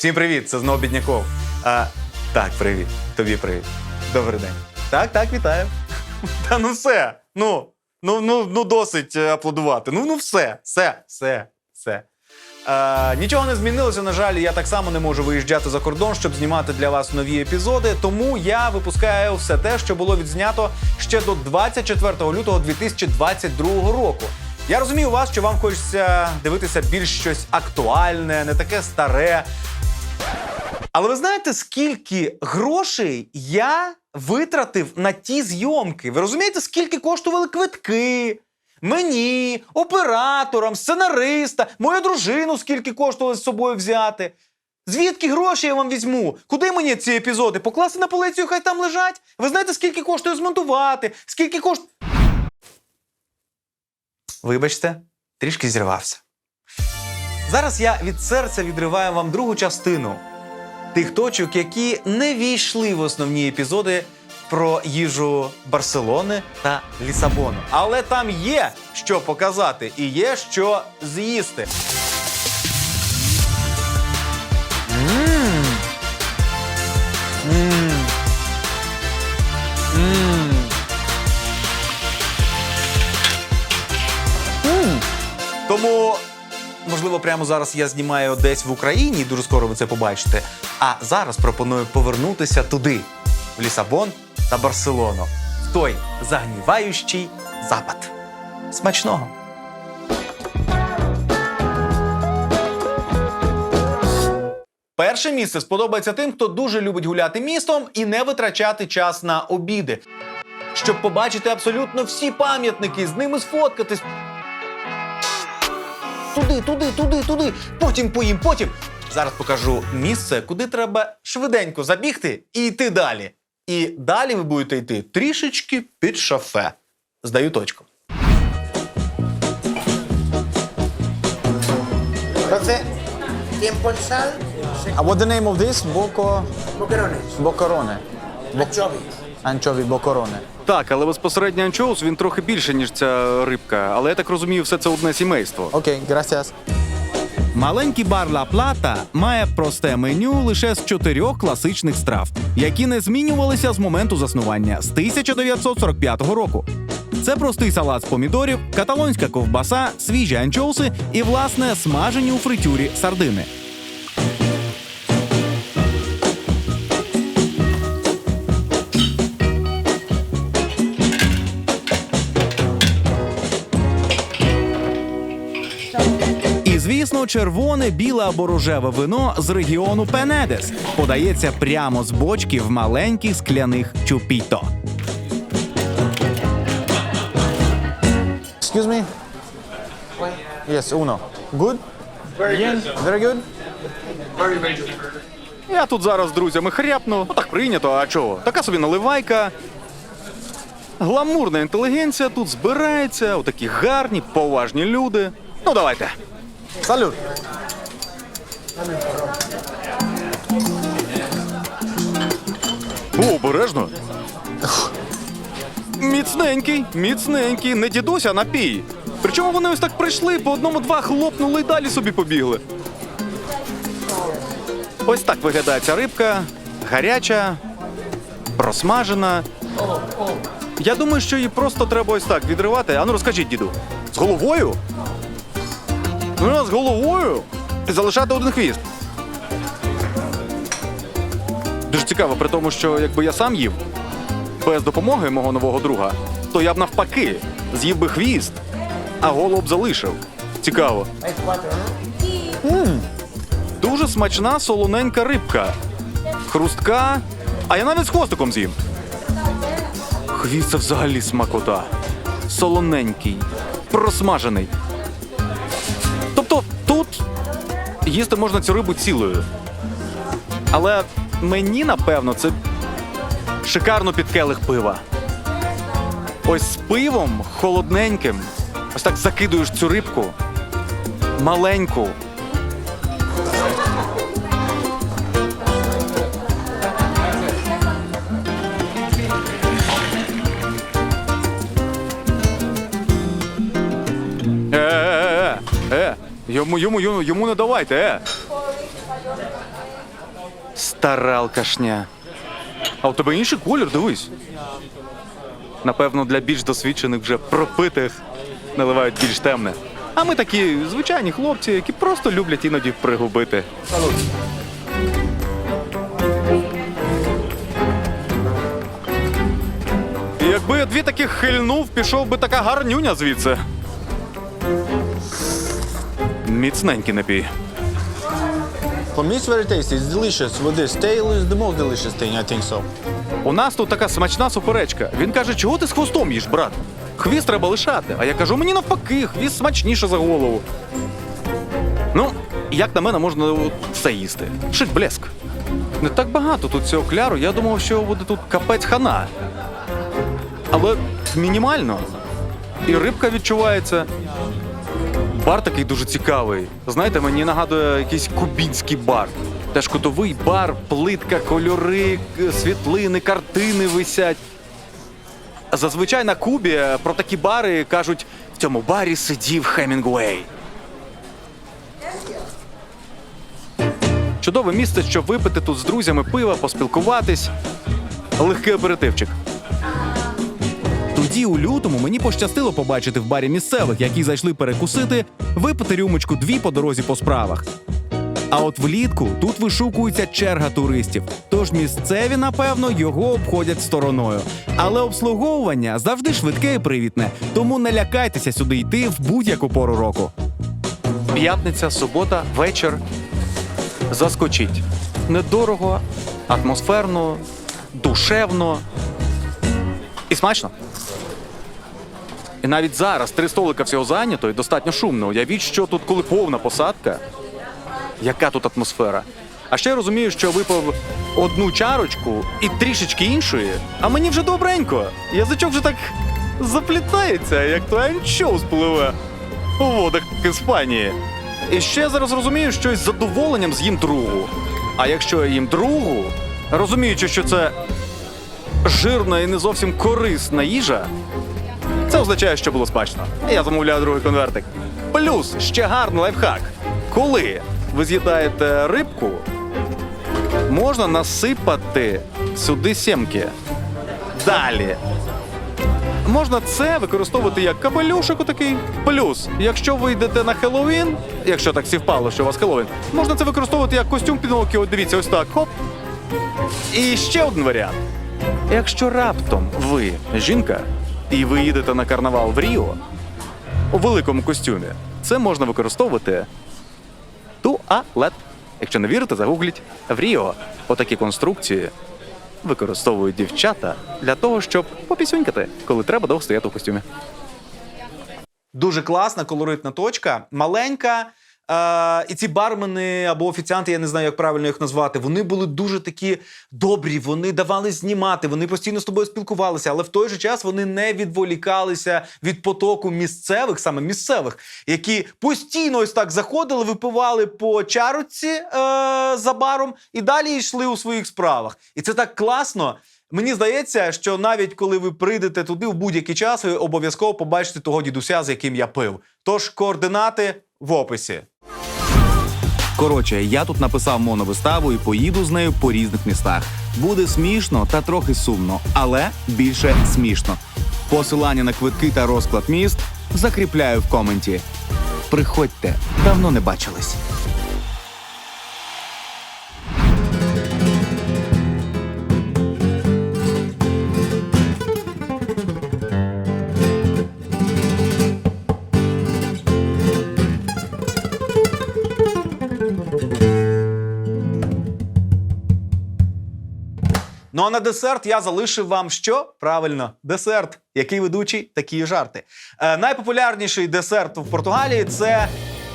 Всім привіт, це знову Бідняков. А, так, привіт. Тобі привіт. Добрий день. Так, так, вітаю. Та ну все. Ну, ну, ну, ну досить е, аплодувати. Ну, ну все, все, все, все. Е, нічого не змінилося. На жаль, я так само не можу виїжджати за кордон, щоб знімати для вас нові епізоди. Тому я випускаю все те, що було відзнято ще до 24 лютого 2022 року. Я розумію вас, що вам хочеться дивитися більш щось актуальне, не таке старе. Але ви знаєте, скільки грошей я витратив на ті зйомки? Ви розумієте, скільки коштували квитки? Мені, операторам, сценариста, мою дружину, скільки коштувало з собою взяти. Звідки гроші я вам візьму? Куди мені ці епізоди? Покласти на полицю, хай там лежать? Ви знаєте, скільки коштує змонтувати? Скільки кошт. Вибачте, трішки зірвався. Зараз я від серця відриваю вам другу частину тих точок, які не війшли в основні епізоди про їжу Барселони та Лісабону. Але там є що показати і є що з'їсти. Тому можливо, прямо зараз я знімаю десь в Україні, і дуже скоро ви це побачите. А зараз пропоную повернутися туди, в Лісабон та Барселону, в той загніваючий запад. Смачного! Перше місце сподобається тим, хто дуже любить гуляти містом і не витрачати час на обіди. Щоб побачити абсолютно всі пам'ятники, з ними сфоткатись, туди, туди, туди, туди. Потім поїм, потім. Зараз покажу місце, куди треба швиденько забігти і йти далі. І далі ви будете йти трішечки під шофе. Здаю точку. Entonces, tiempo en sal, se Uh, what the name of this? Boco... boquerones, Boccorone. anchovy. Anchovy boccorone. Так, але безпосередньо анчоус він трохи більше, ніж ця рибка. Але я так розумію, все це одне сімейство. Okay, gracias. Маленький бар Ла Плата має просте меню лише з чотирьох класичних страв, які не змінювалися з моменту заснування з 1945 року. Це простий салат з помідорів, каталонська ковбаса, свіжі анчоуси і, власне, смажені у фритюрі сардини. Звісно, червоне, біле або рожеве вино з регіону Пенедес подається прямо з бочки в маленьких скляних чупіто. Excuse me? Yes, uno. Good? Bien. Very good? Я тут зараз з друзями хряпну. Ну так прийнято, а чого? Така собі наливайка. Гламурна інтелігенція тут збирається, отакі гарні, поважні люди. Ну давайте. Salud. О, обережно. Міцненький, міцненький, не дідусь, а напій. Причому вони ось так прийшли, по одному-два хлопнули і далі собі побігли. Ось так виглядає ця рибка. Гаряча, просмажена. Я думаю, що її просто треба ось так відривати. Ану розкажіть, діду. З головою? Ну, з головою. Залишати один хвіст. Дуже цікаво, при тому, що якби я сам їв без допомоги мого нового друга, то я б навпаки з'їв би хвіст, а голову б залишив. Цікаво. М, Дуже смачна солоненька рибка. Хрустка. А я навіть з хвостиком з'їм. Хвіст це взагалі смакота. Солоненький, просмажений. Їсти можна цю рибу цілою. Але мені, напевно, це шикарно під келих пива. Ось з пивом холодненьким. Ось так закидуєш цю рибку. Маленьку. Йому, йому, йому, йому не давайте, е. Стара алкашня. А у тебе інший колір, дивись. Напевно, для більш досвідчених вже пропитих наливають більш темне. А ми такі звичайні хлопці, які просто люблять іноді пригубити. І Якби я дві таких хильнув, пішов би така гарнюня звідси. Міцненький напій. For me, it's very tasty. It's delicious. With this tail is the most delicious thing, I think so. У нас тут така смачна суперечка. Він каже, чого ти з хвостом їш, брат? Хвіст треба лишати. А я кажу, мені навпаки, хвіст смачніше за голову. Ну, як на мене, можна все їсти. Шик блеск. Не так багато тут цього кляру. Я думав, що буде тут капець хана. Але мінімально. І рибка відчувається. Бар такий дуже цікавий. Знаєте, мені нагадує якийсь кубінський бар. Теж котовий бар, плитка, кольори, світлини, картини висять. Зазвичай на Кубі е, про такі бари кажуть: в цьому барі сидів Хемінгуей. Чудове місце, щоб випити тут з друзями пива, поспілкуватись. Легкий аперитивчик. Тоді у лютому мені пощастило побачити в барі місцевих, які зайшли перекусити, випити рюмочку дві по дорозі по справах. А от влітку тут вишукується черга туристів. Тож місцеві, напевно, його обходять стороною. Але обслуговування завжди швидке і привітне, тому не лякайтеся сюди йти в будь-яку пору року. П'ятниця, субота, вечір. Заскочіть. Недорого, атмосферно, душевно і смачно. І навіть зараз три столика всього зайнято і достатньо шумно. Уявіть, що тут, коли повна посадка, яка тут атмосфера. А ще я розумію, що випив одну чарочку і трішечки іншої, а мені вже добренько. Язичок вже так заплітається, як то анчоус пливе у водах Іспанії. І ще зараз розумію, що із задоволенням з'їм другу. А якщо я їм другу, розуміючи, що це жирна і не зовсім корисна їжа, означає, що було смачно. Я замовляю другий конвертик. Плюс ще гарний лайфхак. Коли ви з'їдаєте рибку, можна насипати сюди сімки. Далі. Можна це використовувати як капелюшок такий. Плюс, якщо ви йдете на Хеллоуін, якщо так сівпало, що у вас Хеллоуін, можна це використовувати як костюм Пінокіо. Дивіться, ось так. Хоп. І ще один варіант. Якщо раптом ви жінка і ви їдете на карнавал в Ріо у великому костюмі, це можна використовувати туалет. Якщо не вірите, загугліть в Ріо. Отакі конструкції використовують дівчата для того, щоб попісюнькати, коли треба довго стояти в костюмі. Дуже класна, колоритна точка, маленька. Е, і ці бармени або офіціанти, я не знаю, як правильно їх назвати, вони були дуже такі добрі, вони давали знімати, вони постійно з тобою спілкувалися, але в той же час вони не відволікалися від потоку місцевих, саме місцевих, які постійно ось так заходили, випивали по чарочці е, за баром і далі йшли у своїх справах. І це так класно. Мені здається, що навіть коли ви прийдете туди в будь-який час, ви обов'язково побачите того дідуся, з яким я пив. Тож координати в описі. Коротше, я тут написав моновиставу і поїду з нею по різних містах. Буде смішно та трохи сумно, але більше смішно. Посилання на квитки та розклад міст закріпляю в коменті. Приходьте, давно не бачились. На десерт я залишив вам що? Правильно, десерт. Який ведучий, такі жарти. Е, найпопулярніший десерт в Португалії це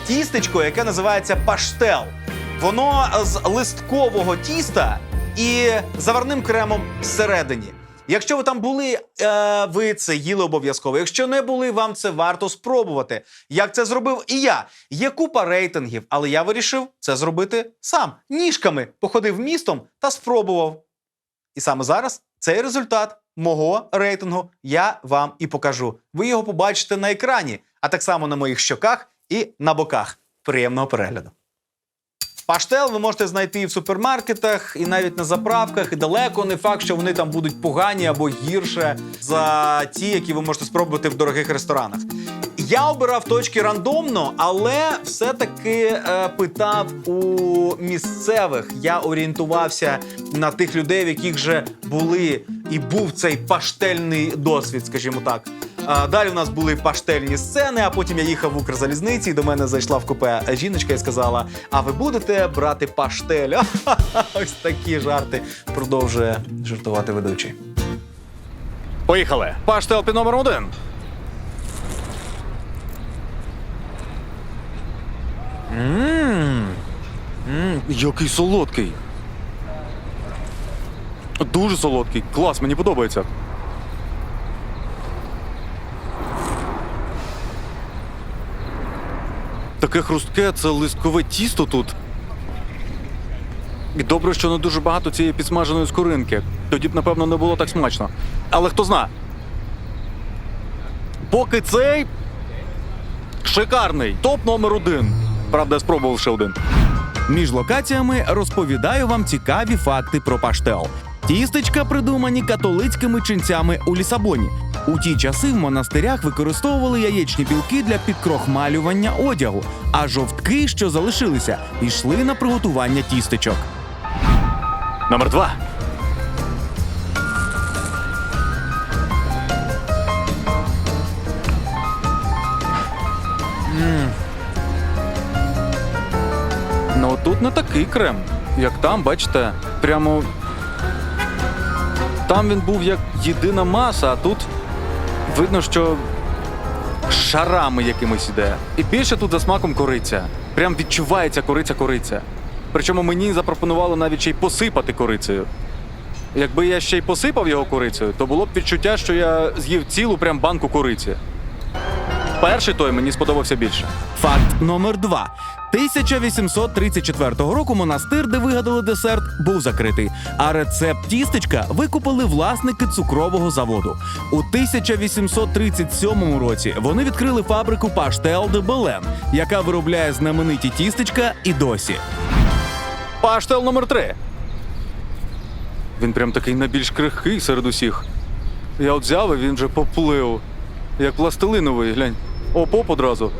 тістечко, яке називається паштел. Воно з листкового тіста і заварним кремом всередині. Якщо ви там були, е, ви це їли обов'язково. Якщо не були, вам це варто спробувати. Як це зробив і я. Є купа рейтингів, але я вирішив це зробити сам. Ніжками походив містом та спробував. І саме зараз цей результат мого рейтингу я вам і покажу. Ви його побачите на екрані, а так само на моїх щоках і на боках. Приємного перегляду. Паштел ви можете знайти і в супермаркетах, і навіть на заправках, і далеко не факт, що вони там будуть погані або гірше за ті, які ви можете спробувати в дорогих ресторанах. Я обирав точки рандомно, але все-таки е, питав у місцевих. Я орієнтувався на тих людей, в яких вже були і був цей паштельний досвід, скажімо так. А, далі у нас були паштельні сцени, а потім я їхав в Укрзалізниці, і до мене зайшла в купе жіночка і сказала: А ви будете брати паштель? Ось такі жарти продовжує жартувати ведучий. Поїхали. Паштел під номер один. Ммм, який солодкий. Дуже солодкий. Клас, мені подобається. Таке хрустке, це листкове тісто тут. І добре, що не дуже багато цієї підсмаженої скоринки. Тоді б, напевно, не було так смачно. Але хто зна. Поки цей шикарний. Топ номер один. Правда, я спробував ще один. Між локаціями розповідаю вам цікаві факти про паштел. Тістечка придумані католицькими ченцями у Лісабоні. У ті часи в монастирях використовували яєчні білки для підкрохмалювання одягу, а жовтки, що залишилися, йшли на приготування тістечок. Номер два. М. Ну тут не такий крем, як там, бачите, прямо. Там він був як єдина маса, а тут видно, що шарами якимось іде. І більше тут за смаком кориця. Прям відчувається кориця-кориця. Причому мені запропонували навіть ще й посипати корицею. Якби я ще й посипав його корицею, то було б відчуття, що я з'їв цілу прям банку кориці. Перший той мені сподобався більше. Факт номер два. 1834 року монастир, де вигадали десерт, був закритий. А рецепт тістечка викупили власники цукрового заводу. У 1837 році вони відкрили фабрику Паштел де Белен, яка виробляє знамениті тістечка і досі. Паштел номер три. Він прям такий найбільш крихкий серед усіх. Я от взяв і він вже поплив. Як пластилиновий, глянь. О, поп одразу.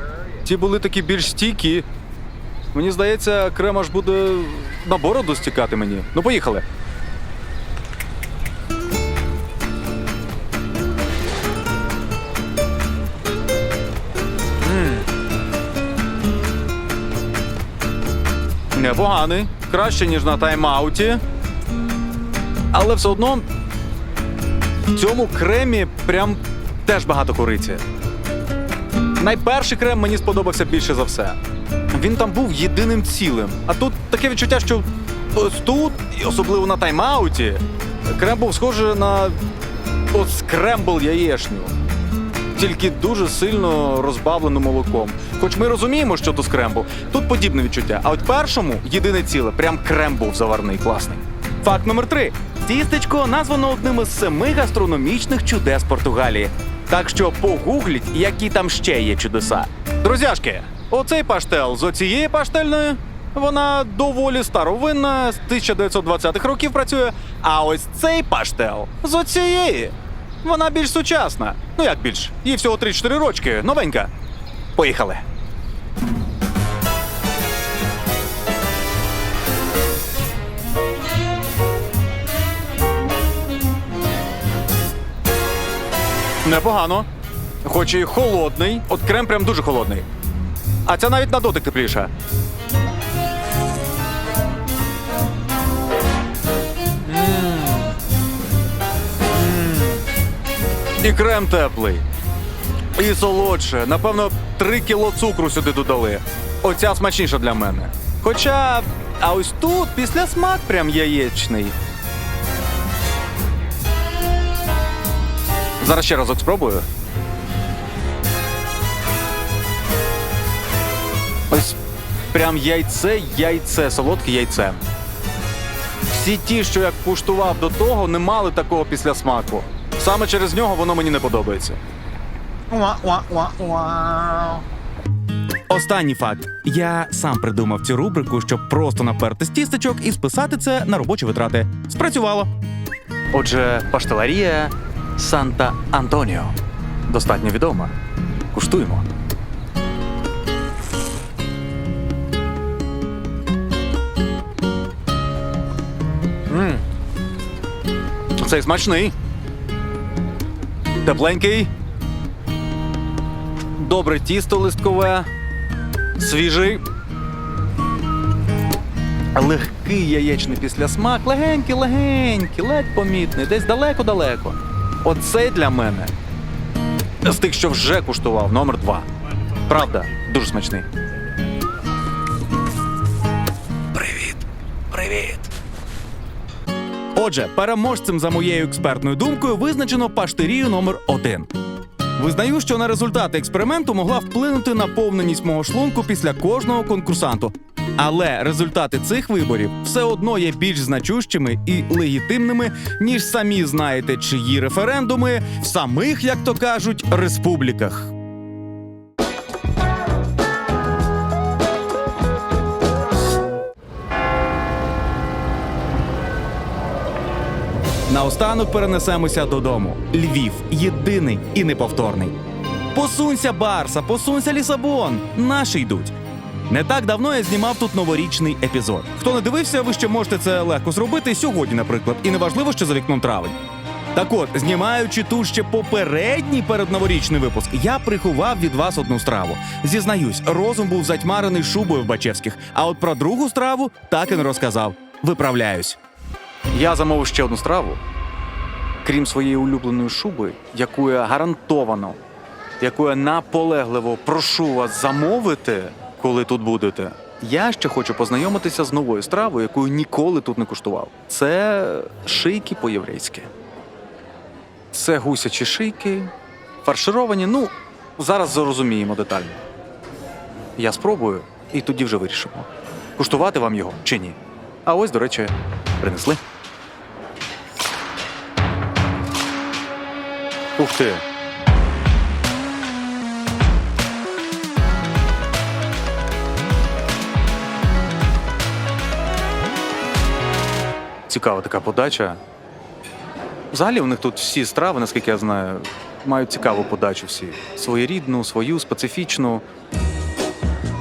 Ті були такі більш стійкі. Мені здається, крем аж буде на бороду стікати мені. Ну, поїхали. Непоганий. Краще, ніж на тайм-ауті. Але все одно в цьому кремі прям теж багато кориці. Найперший крем мені сподобався більше за все. Він там був єдиним цілим. А тут таке відчуття, що ось тут, і особливо на тайм-ауті, крем був схожий на от скрембл яєшню. Тільки дуже сильно розбавлено молоком. Хоч ми розуміємо, що то скрембл, тут подібне відчуття. А от першому єдине ціле, прям крем був заварний, класний. Факт номер три. Тістечко названо одним із семи гастрономічних чудес Португалії. Так що погугліть, які там ще є чудеса. Друзяшки, оцей паштел з оцієї паштельної. Вона доволі старовинна, з 1920-х років працює. А ось цей паштел з оцієї. Вона більш сучасна. Ну як більш? Їй всього 3-4 рочки, новенька. Поїхали. Непогано. Хоч і холодний, от крем прям дуже холодний. А ця навіть на дотик тепліша. І крем теплий. І солодше. Напевно, 3 кіло цукру сюди додали. Оця смачніша для мене. Хоча, а ось тут після смак прям яєчний. Зараз ще разок спробую. Ось прям яйце, яйце, солодке яйце. Всі ті, що я куштував до того, не мали такого після смаку. Саме через нього воно мені не подобається. Останній факт: я сам придумав цю рубрику, щоб просто наперти з тістечок і списати це на робочі витрати. Спрацювало. Отже, паштеларія Санта Антоніо. Достатньо відома. Куштуємо. М. Цей смачний. Тепленький. Добре тісто листкове. Свіжий. Легкий яєчний післясмак, легенький, легенький, ледь помітний, десь далеко-далеко. Оцей для мене з тих, що вже куштував, номер два. Правда, дуже смачний. Привіт. Привіт. Отже, переможцем за моєю експертною думкою визначено паштерію номер 1 Визнаю, що на результати експерименту могла вплинути наповненість мого шлунку після кожного конкурсанту. Але результати цих виборів все одно є більш значущими і легітимними, ніж самі знаєте, чиї референдуми в самих, як то кажуть, республіках. Наостанок перенесемося додому. Львів єдиний і неповторний. Посунься, Барса, посунься Лісабон. Наші йдуть. Не так давно я знімав тут новорічний епізод. Хто не дивився, ви ще можете це легко зробити сьогодні, наприклад, і неважливо, що за вікном травень. Так от, знімаючи тут ще попередній передноворічний випуск, я приховав від вас одну страву. Зізнаюсь, розум був затьмарений шубою в Бачевських, а от про другу страву так і не розказав. Виправляюсь. Я замовив ще одну страву. Крім своєї улюбленої шуби, яку я гарантовано, яку я наполегливо прошу вас замовити, коли тут будете. Я ще хочу познайомитися з новою стравою, якою ніколи тут не куштував. Це шийки по-єврейськи. Це гусячі шийки, фаршировані. Ну, зараз зрозуміємо детально. Я спробую і тоді вже вирішимо, куштувати вам його чи ні. А ось, до речі, принесли. Ух ти. Цікава така подача. Взагалі у них тут всі страви, наскільки я знаю, мають цікаву подачу всі. Своєрідну, свою, специфічну.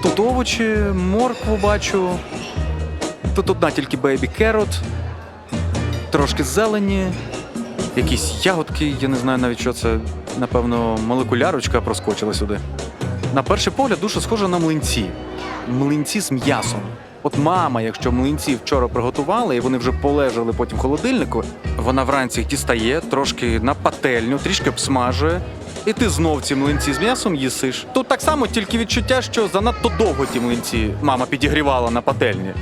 Тут овочі, моркву бачу. Тут одна тільки бейбі керот, трошки зелені, якісь ягодки, я не знаю навіть що це. Напевно, молекулярочка проскочила сюди. На перший погляд дуже схоже на млинці. Млинці з м'ясом. От мама, якщо млинці вчора приготували і вони вже полежали потім в холодильнику, вона вранці їх дістає, трошки на пательню, трішки обсмажує, і ти знов ці млинці з м'ясом їсиш. Тут так само тільки відчуття, що занадто довго ті млинці мама підігрівала на пательні.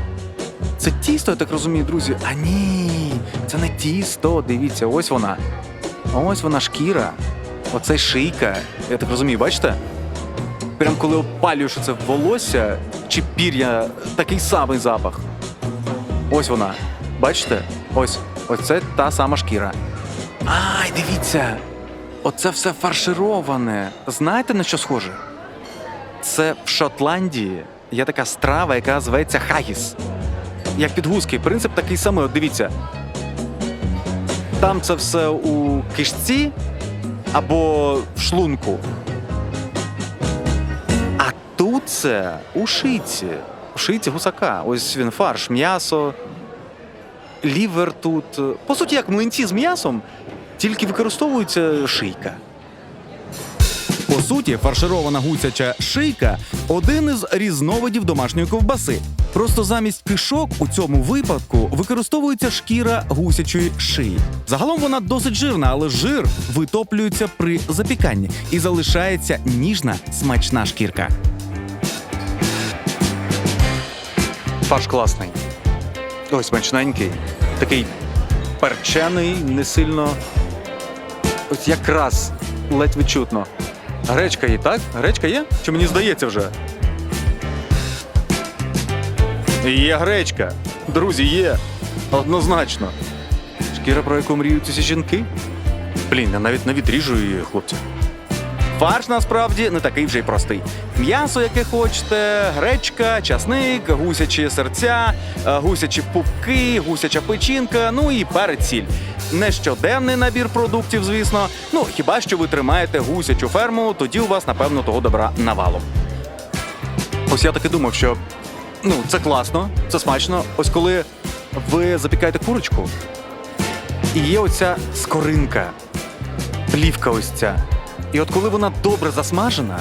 Це тісто, я так розумію, друзі. А ні, це не тісто. Дивіться, ось вона. Ось вона шкіра. Оце шийка. Я так розумію, бачите? Прям коли опалюєш це волосся чи пір'я, такий самий запах. Ось вона. Бачите? Ось. Ось це та сама шкіра. Ай, дивіться! Оце все фаршироване. Знаєте на що схоже? Це в Шотландії є така страва, яка зветься хагіс. Як підгузки, принцип такий самий. От дивіться. Там це все у кишці або в шлунку. Це у шийці. У шийці гусака. Ось він фарш, м'ясо, лівер тут. По суті, як млинці з м'ясом, тільки використовується шийка. По суті, фарширована гусяча шийка один із різновидів домашньої ковбаси. Просто замість кишок у цьому випадку використовується шкіра гусячої шиї. Загалом вона досить жирна, але жир витоплюється при запіканні і залишається ніжна смачна шкірка. Фарш класний. Ось смачненький. Такий перчений, не сильно. Ось якраз ледь відчутно. Гречка є, так? Гречка є? Чи мені здається вже? Є гречка. Друзі, є. Однозначно. Шкіра, про яку мріють усі жінки. Блін, я навіть не відріжу її, хлопці. Фарш насправді не такий вже й простий. М'ясо, яке хочете, гречка, часник, гусячі серця, е, гусячі пупки, гусяча печінка, ну і перець сіль. Не щоденний набір продуктів, звісно. Ну хіба що ви тримаєте гусячу ферму, тоді у вас, напевно, того добра навалом. Ось я таки думав, що ну це класно, це смачно. Ось коли ви запікаєте курочку, і є оця скоринка, плівка ось ця. І от коли вона добре засмажена,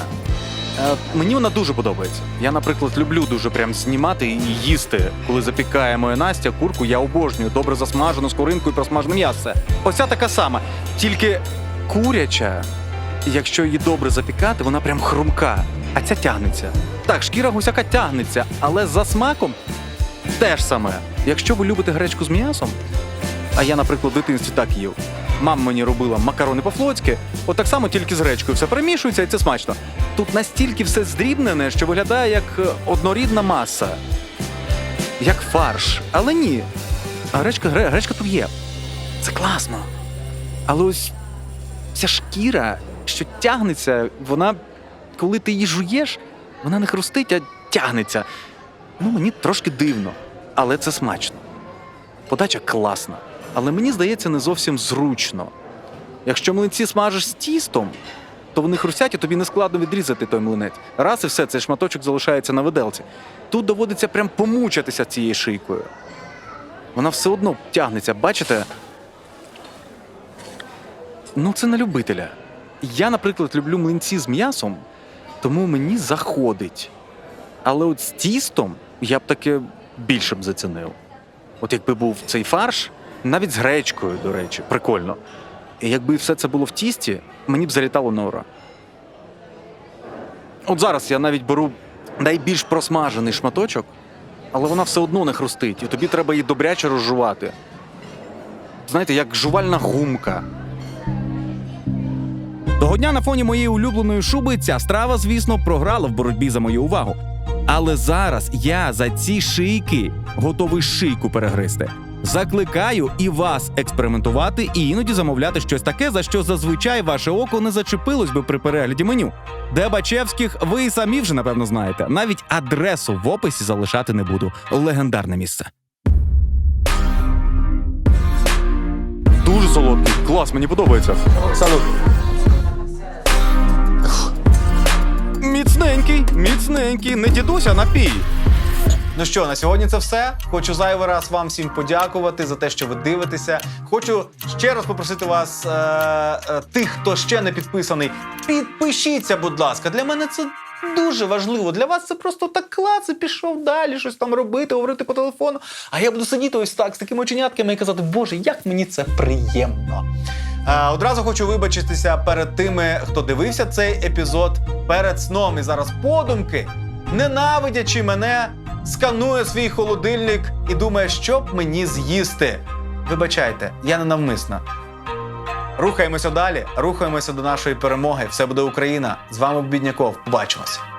е, мені вона дуже подобається. Я, наприклад, люблю дуже прям знімати і їсти. Коли запікає моя Настя курку, я обожнюю добре засмажену скоринку і просмажене м'ясо. Ось ця така сама. Тільки куряча, якщо її добре запікати, вона прям хрумка, а ця тягнеться. Так, шкіра гусяка тягнеться, але за смаком теж саме. Якщо ви любите гречку з м'ясом, а я, наприклад, в дитинстві так їв. Мама мені робила макарони по-флотськи, от так само тільки з гречкою все перемішується і це смачно. Тут настільки все здрібнене, що виглядає як е, однорідна маса, як фарш. Але ні. Гречка, гречка тут є. Це класно. Але ось ця шкіра, що тягнеться, вона, коли ти її жуєш, вона не хрустить, а тягнеться. Ну, мені трошки дивно, але це смачно. Подача класна, але мені здається, не зовсім зручно. Якщо млинці смажеш з тістом, то вони хрустять і тобі не складно відрізати той млинець. Раз і все, цей шматочок залишається на виделці. Тут доводиться прям помучатися цією шийкою. Вона все одно тягнеться, бачите? Ну, це на любителя. Я, наприклад, люблю млинці з м'ясом, тому мені заходить. Але от з тістом я б таке більше зацінив. От якби був цей фарш, навіть з гречкою, до речі, прикольно. І якби все це було в тісті, мені б залітало на ура. От зараз я навіть беру найбільш просмажений шматочок, але вона все одно не хрустить, і тобі треба її добряче розжувати. Знаєте, як жувальна гумка. Того дня на фоні моєї улюбленої шуби ця страва, звісно, програла в боротьбі за мою увагу. Але зараз я за ці шийки готовий шийку перегризти. Закликаю і вас експериментувати і іноді замовляти щось таке, за що зазвичай ваше око не зачепилось би при перегляді меню. Дебачевських ви і самі вже напевно знаєте. Навіть адресу в описі залишати не буду. Легендарне місце. Дуже солодкий. Клас, мені подобається. Салют. Міцненький, міцненький, не дідуся, напій. Ну що, на сьогодні це все. Хочу зайвий раз вам всім подякувати за те, що ви дивитеся. Хочу ще раз попросити вас, е, е, тих, хто ще не підписаний, підпишіться, будь ласка. Для мене це дуже важливо. Для вас це просто так клац і пішов далі, щось там робити, говорити по телефону. А я буду сидіти ось так з такими оченятками і казати, Боже, як мені це приємно. Е, одразу хочу вибачитися перед тими, хто дивився цей епізод перед сном і зараз подумки, ненавидячи мене, сканує свій холодильник і думає, що б мені з'їсти. Вибачайте, я не навмисна. Рухаємося далі, рухаємося до нашої перемоги. Все буде Україна. З вами Бідняков. Побачимося.